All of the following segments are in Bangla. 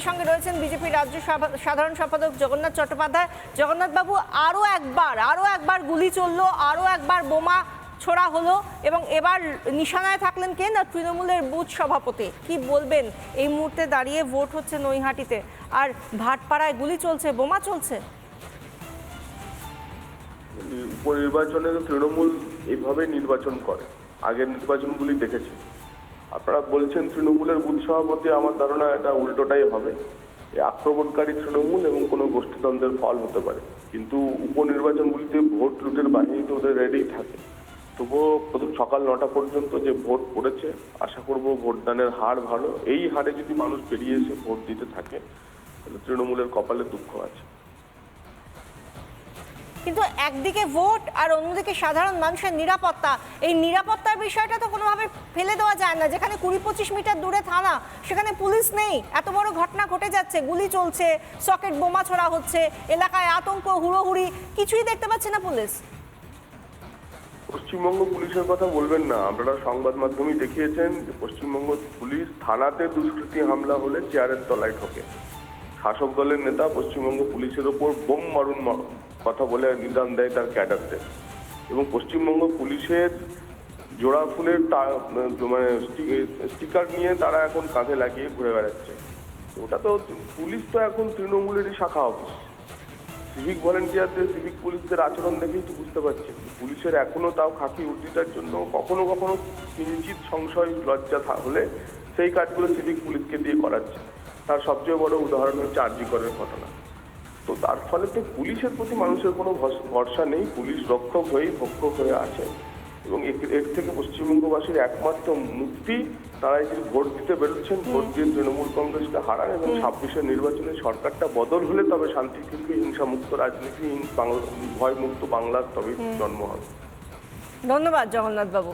আমাদের সঙ্গে রয়েছেন বিজেপি রাজ্য সাধারণ সম্পাদক জগন্নাথ চট্টোপাধ্যায়। জগন্নাথ বাবু আরও একবার আরও একবার গুলি চলল আরও একবার বোমা ছোড়া হলো, এবং এবার নিশানায় থাকলেন কে না তৃণমূলের বুথ সভাপতি? কি বলবেন? এই মুহূর্তে দাঁড়িয়ে ভোট হচ্ছে নৈহাটিতে। আর ভাটপাড়ায় গুলি চলছে, বোমা চলছে? উপনির্বাচনে তৃণমূল এইভাবে নির্বাচন করে। আগের নির্বাচনগুলি দেখেছি। আপনারা বলছেন তৃণমূলের বুথ সভাপতি, আমার ধারণা এটা উল্টোটাই হবে। আক্রমণকারী তৃণমূল এবং কোনো গোষ্ঠীদ্বন্দ্বের ফল হতে পারে। কিন্তু উপনির্বাচনগুলিতে ভোট লুটের বাহিনী তো ওদের রেডি থাকে। তবুও প্রথম সকাল নটা পর্যন্ত যে ভোট পড়েছে, আশা করব ভোটদানের হার ভালো। এই হারে যদি মানুষ বেরিয়ে এসে ভোট দিতে থাকে, তাহলে তৃণমূলের কপালে দুঃখ আছে। কিন্তু একদিকে ভোট আর অন্যদিকে সাধারণ মানুষের নিরাপত্তা। এই নিরাপত্তার বিষয়টা তো কোনোভাবে ফেলে দেওয়া যায় না। যেখানে কুড়ি পঁচিশ মিটার দূরে থানা, সেখানে পুলিশ নেই। এত বড় ঘটনা ঘটে যাচ্ছে, গুলি চলছে, সকেট বোমা ছোড়া হচ্ছে, এলাকায় আতঙ্ক, হুড়োহুড়ি, কিছুই দেখতে পাচ্ছে না পুলিশ। পশ্চিমবঙ্গ পুলিশের কথা বলবেন না। আপনারা সংবাদ মাধ্যমেই দেখিয়েছেন যে পশ্চিমবঙ্গ পুলিশ থানাতে দুষ্কৃতী হামলা হলে চেয়ারের তলায় ঢোকে শাসক দলের নেতা পশ্চিমবঙ্গ পুলিশের ওপর বোম মারুন কথা বলে নিদান দেয় তার ক্যাডারদের। এবং পশ্চিমবঙ্গ পুলিশের জোড়া ফুলের মানে স্টিকার নিয়ে তারা এখন কাঁধে লাগিয়ে ঘুরে বেড়াচ্ছে। ওটা তো পুলিশ তো এখন তৃণমূলেরই শাখা অফিস। সিভিক ভলেন্টিয়ারদের, সিভিক পুলিশদের আচরণ দেখেই তো বুঝতে পারছি। পুলিশের এখনও তাও খাকি উর্দিটার জন্য কখনো কখনো কিঞ্চিত সংশয়, লজ্জা হলে সেই কাজগুলো সিভিক পুলিশকে দিয়ে করাচ্ছে। তার সবচেয়ে বড় উদাহরণ হচ্ছে আরজিকরের ঘটনা। তো তার ফলে তো পুলিশের প্রতি মানুষের কোনো ভরসা নেই। পুলিশ রক্ষক হয়েই ভক্ষক হয়ে আছে। এবং এর- থেকে পশ্চিমবঙ্গবাসীর একমাত্র মুক্তি তারা এই যে ভোট দিতে বেরোচ্ছেন ভোট দিয়ে তৃণমূল কংগ্রেসকে হারান এবং ছাব্বিশের নির্বাচনে সরকারটা বদল হলে তবে শান্তিপূর্ণ হিংসামুক্ত রাজনীতি ভয়মুক্ত বাংলার তবে জন্ম হবে। ধন্যবাদ জগন্নাথ বাবু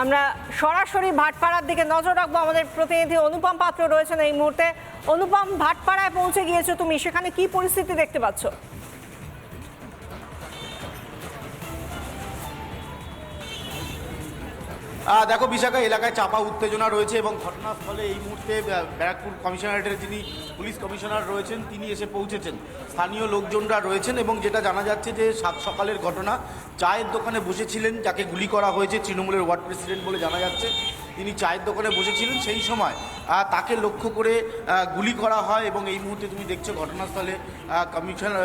আমরা সরাসরি ভাটপাড়ার দিকে নজর রাখব। আমাদের প্রতিনিধি অনুপম পাত্র রয়েছেন এই মুহূর্তে। অনুপম, ভাটপাড়ায় পৌঁছে গিয়েছো তুমি। সেখানে কি পরিস্থিতি দেখতে পাচ্ছ? দেখো, বিশাখা এলাকায় চাপা উত্তেজনা রয়েছে এবং ঘটনাস্থলে এই মুহূর্তে ব্যারাকপুর কমিশনারেটের যিনি পুলিশ কমিশনার রয়েছেন, তিনি এসে পৌঁছেছেন। স্থানীয় লোকজনরা রয়েছেন এবং যেটা জানা যাচ্ছে যে সাত সকালের ঘটনা, চায়ের দোকানে বসেছিলেন, যাকে গুলি করা হয়েছে তৃণমূলের ওয়ার্ড প্রেসিডেন্ট বলে জানা যাচ্ছে। তিনি চায়ের দোকানে বসেছিলেন, সেই সময় তাকে লক্ষ্য করে গুলি করা হয় এবং এই মুহূর্তে তুমি দেখছ ঘটনাস্থলে কমিশনার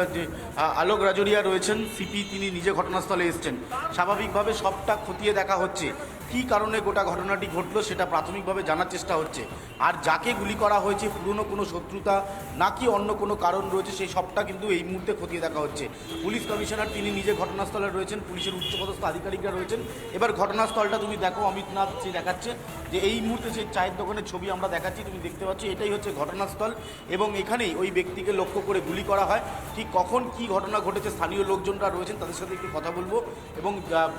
আলোক রাজরিয়া রয়েছেন, সিপি তিনি নিজে ঘটনাস্থলে এসছেন। স্বাভাবিকভাবে সবটা খতিয়ে দেখা হচ্ছে। কী কারণে গোটা ঘটনাটি ঘটলো সেটা প্রাথমিকভাবে জানার চেষ্টা হচ্ছে। আর যাকে গুলি করা হয়েছে, পুরনো কোনো শত্রুতা নাকি অন্য কোনো কারণ রয়েছে, সেই সবটা কিন্তু এই মুহূর্তে খতিয়ে দেখা হচ্ছে। পুলিশ কমিশনার তিনি নিজে ঘটনাস্থলে রয়েছেন, পুলিশের উচ্চপদস্থ আধিকারিকরা রয়েছেন। এবার ঘটনাস্থলটা তুমি দেখো, অমিতনাথ সে দেখাচ্ছে, যে এই মুহূর্তে সেই চায়ের দোকানের ছবি আমরা দেখাচ্ছি, তুমি দেখতে পাচ্ছ, এটাই হচ্ছে ঘটনাস্থল। এবং এখানেই ওই ব্যক্তিকে লক্ষ্য করে গুলি করা হয়। ঠিক কখন কি ঘটনা ঘটেছে, স্থানীয় লোকজনরা রয়েছেন, তাদের সাথে একটু কথা বলব। এবং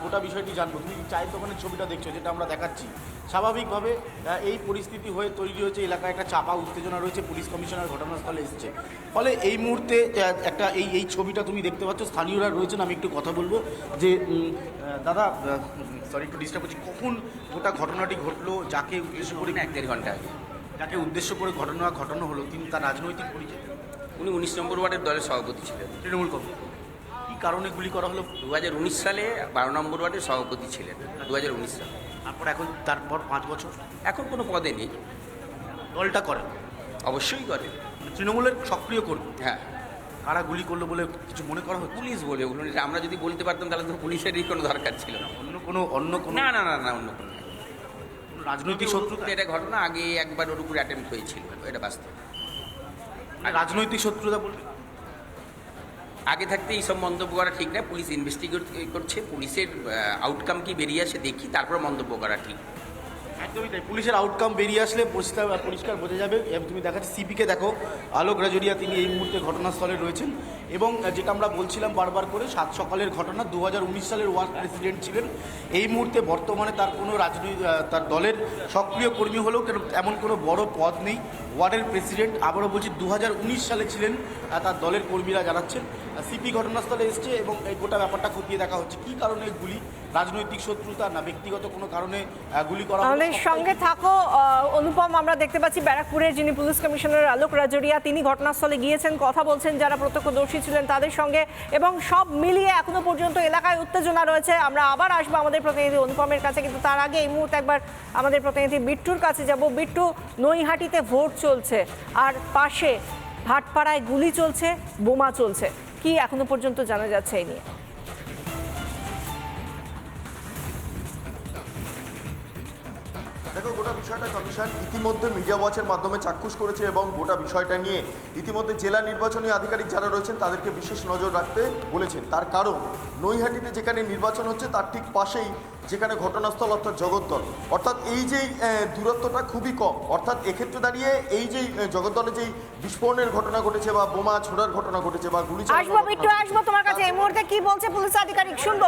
গোটা বিষয়টি জানব। তুমি চায়ের দোকানের ছবিটা দেখছ যেটা আমরা দেখাচ্ছি। স্বাভাবিকভাবে এই পরিস্থিতি হয়ে তৈরি হয়েছে এলাকায় একটা চাপা উত্তেজনা রয়েছে পুলিশ কমিশনার ঘটনাস্থলে এসেছে। ফলে এই মুহূর্তে একটা এই এই ছবিটা তুমি দেখতে পাচ্ছ স্থানীয়রা রয়েছেন আমি একটু কথা বলব যে দাদা সরি একটু ডিস্টার্ব করছি কখন গোটা ঘটনাটি ঘটলো যাকে উদ্দেশ্য করে এক দেড় ঘণ্টা আগে। যাকে উদ্দেশ্য করে ঘটনা ঘটানো হলো তিনি তার রাজনৈতিক পরিচয়? উনি উনিশ নম্বর ওয়ার্ডের দলের সভাপতি ছিলেন। তৃণমূল কংগ্রেস। কারণে গুলি করা হলো? দু হাজার উনিশ সালে বারো নম্বর ওয়ার্ডের সভাপতি ছিলেন দু হাজার উনিশ সালে। তারপর এখন তারপর পাঁচ বছর? এখন কোনো পদে নেই। দলটা করে? অবশ্যই করে। তৃণমূলের সক্রিয় কর্মী? হ্যাঁ। কারা গুলি করল বলে কিছু মনে করা হচ্ছে? পুলিশ বলে ওগুলো আমরা যদি বলতে পারতাম তাহলে তো পুলিশেরই কোনো দরকার ছিল। না অন্য কোনো অন্য কোনো না না না না অন্য কোনো রাজনৈতিক শত্রুতা? এটা ঘটনা আগে একবার ওর উপরে অ্যাটেম্প হয়েছিল এটা বাস্তব। রাজনৈতিক শত্রুতা বলতে? আগে থাকতে এই সব মন্তব্য করা ঠিক না পুলিশ ইনভেস্টিগেট করছে, পুলিশের আউটকাম কি বেরিয়ে আসে দেখি, তারপর মন্তব্য করা ঠিক। একদমই তাই। পুলিশের আউটকাম বেরিয়ে আসলে পরিষ্কার পরিষ্কার বোঝা যাবে। তুমি দেখাচ্ছি সিপিকে, দেখো আলোক রাজরিয়া তিনি এই মুহূর্তে ঘটনাস্থলে রয়েছেন। এবং যেটা আমরা বলছিলাম বারবার করে, সাত সকালের ঘটনা দু হাজার উনিশ সালের ওয়ার্ড প্রেসিডেন্ট ছিলেন। এই মুহূর্তে বর্তমানে তার কোনো রাজনৈতিক তার দলের সক্রিয় কর্মী হলেও কেন, এমন কোনো বড় পদ নেই। ওয়ার্ডের প্রেসিডেন্ট, আবারও বলছি দু হাজার উনিশ সালে ছিলেন তার দলের কর্মীরা জানাচ্ছেন। সিপি ঘটনাস্থলে এসছে এবং এই গোটা ব্যাপারটা খতিয়ে দেখা হচ্ছে। কী কারণে গুলি? রাজনৈতিক শত্রুতা না, ব্যক্তিগত কোনো কারণে গুলি করা? আমাদের সঙ্গে থাকো। অনুপম, আমরা দেখতে পাচ্ছি ব্যারাকপুরের যিনি পুলিশ কমিশনার আলোক রাজরিয়া, তিনি ঘটনাস্থলে গিয়েছেন, কথা বলছেন, যারা প্রত্যক্ষদর্শী ছিলেন তাদের সঙ্গে এবং সব মিলিয়ে এখনও পর্যন্ত এলাকায় উত্তেজনা রয়েছে। আমরা আবার আসব আমাদের প্রতিনিধি অনুপমের কাছে, কিন্তু তার আগে এই মুহূর্তে একবার আমাদের প্রতিনিধি বিট্টুর কাছে যাব। বিট্টু, নৈহাটিতে ভোট চলছে, আর পাশে ভাটপাড়ায় গুলি চলছে, বোমা চলছে। কি এখনও পর্যন্ত জানা যাচ্ছে এই নিয়ে? কমিশন ইতিমধ্যে মিডিয়া ওয়াচের মাধ্যমে চাক্ষুষ করেছে এবং গোটা বিষয়টা নিয়ে ইতিমধ্যে জেলা নির্বাচনী আধিকারিক যারা রয়েছেন, তাদেরকে বিশেষ নজর রাখতে বলেছেন। তার কারণ, নৈহাটিতে যেখানে নির্বাচন হচ্ছে, তার ঠিক পাশেই যেখানে ঘটনাস্থল অর্থাৎ জগদ্দল। অর্থাৎ এই যে দূরত্বটা খুবই কম। অর্থাৎ এক্ষেত্রে দাঁড়িয়ে এই যে জগদ্দলে যেই বিস্ফোরণের ঘটনা ঘটেছে বা বোমা ছোড়ার ঘটনা ঘটেছে বা গুলি আসব বিট্টু আসব তোমার কাছে। এই মুহূর্তে কি বলছে পুলিশ আধিকারিক? শুনব।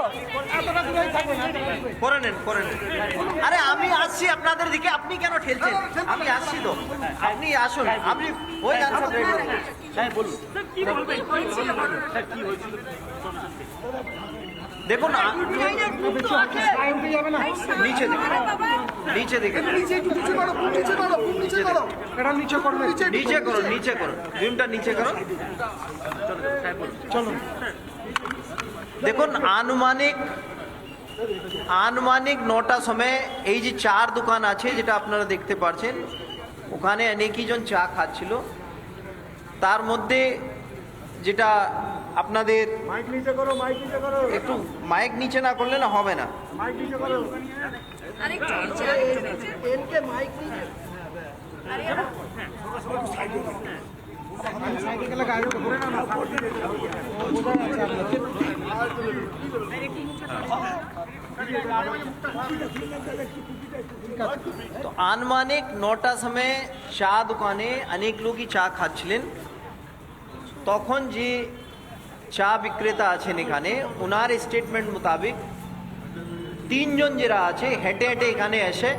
করে নেন করে নেন। আরে আমি আসছি আপনাদের দিকে। আপনি কেন ঠেলছেন? আমি আসছি তো। আপনি আসুন। আপনি ওই আনসার রেডি হ্যাঁ বলুন। দেখুন আ- নিচে দেখুন। নিচে দেখুন। নিচে করো নিচে করো বিমটা নিচে করো। চলো। দেখুন আনুমানিক আনুমানিক নটা সময় এই যে চার দোকান আছে যেটা আপনারা দেখতে পাচ্ছেন ওখানে অনেকই জন চা খাচ্ছিল। তার মধ্যে যেটা আপনাদের একটু মাইক নিচে না করলে না হবে না। তো আনুমানিক নটা সময় চা দোকানে অনেক লোকই চা খাচ্ছিলেন। তখন যে চা বিক্রেতা আছেন এখানে। ওনার স্টেটমেন্ট মোতাবিক তিনজন যারা আছে হেঁটে হেঁটে এখানে এসে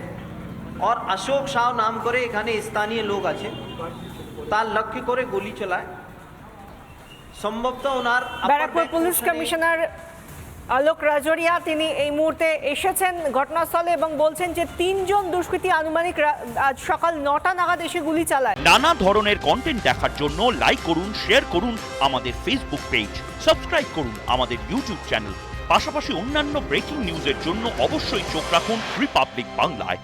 আর অশোক সাহ নাম করে এখানে স্থানীয় লোক আছে। তার লক্ষ্য করে গুলি চালায়। সম্ভবত ওনার ব্যারাকপুর পুলিশ কমিশনার আলোক রাজরিয়া, তিনি এই মুহূর্তে এসেছেন ঘটনাস্থলে এবং বলছেন যে তিনজন দুষ্কৃতী আনুমানিক আজ সকাল নটা নাগাদ এসে গুলি চালায়। নানা ধরনের কন্টেন্ট দেখার জন্য লাইক করুন শেয়ার করুন আমাদের ফেসবুক পেজ সাবস্ক্রাইব করুন আমাদের ইউটিউব চ্যানেল পাশাপাশি অন্যান্য ব্রেকিং নিউজের জন্য অবশ্যই চোখ রাখুন রিপাবলিক বাংলায়